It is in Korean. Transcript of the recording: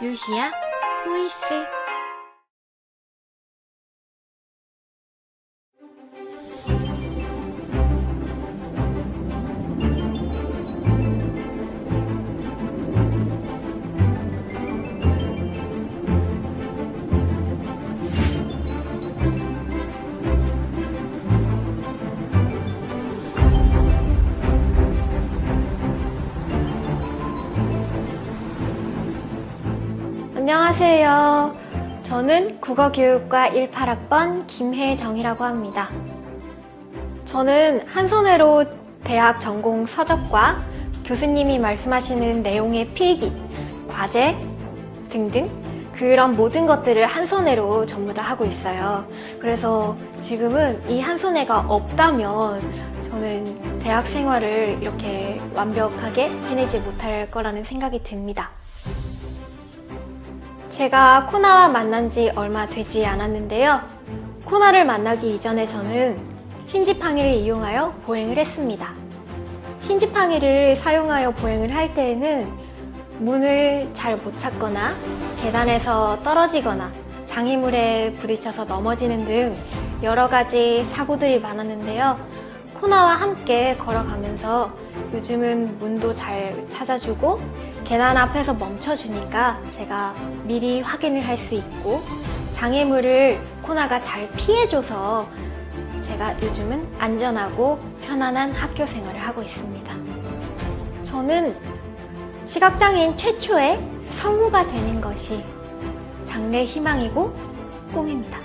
루시아 보 안녕하세요. 저는 국어교육과 18학번 김혜정이라고 합니다. 저는 한 손으로 대학 전공 서적과 교수님이 말씀하시는 내용의 필기, 과제 등등 그런 모든 것들을 한 손으로 전부 다 하고 있어요. 그래서 지금은 이 한 손에가 없다면 저는 대학 생활을 이렇게 완벽하게 해내지 못할 거라는 생각이 듭니다. 제가 코나와 만난 지 얼마 되지 않았는데요. 코나를 만나기 이전에 저는 흰지팡이를 이용하여 보행을 했습니다. 흰지팡이를 사용하여 보행을 할 때에는 문을 잘 못 찾거나 계단에서 떨어지거나 장애물에 부딪혀서 넘어지는 등 여러 가지 사고들이 많았는데요. 코나와 함께 걸어가면서 요즘은 문도 잘 찾아주고 계단 앞에서 멈춰주니까 제가 미리 확인을 할 수 있고 장애물을 코나가 잘 피해줘서 제가 요즘은 안전하고 편안한 학교 생활을 하고 있습니다. 저는 시각장애인 최초의 성우가 되는 것이 장래 희망이고 꿈입니다.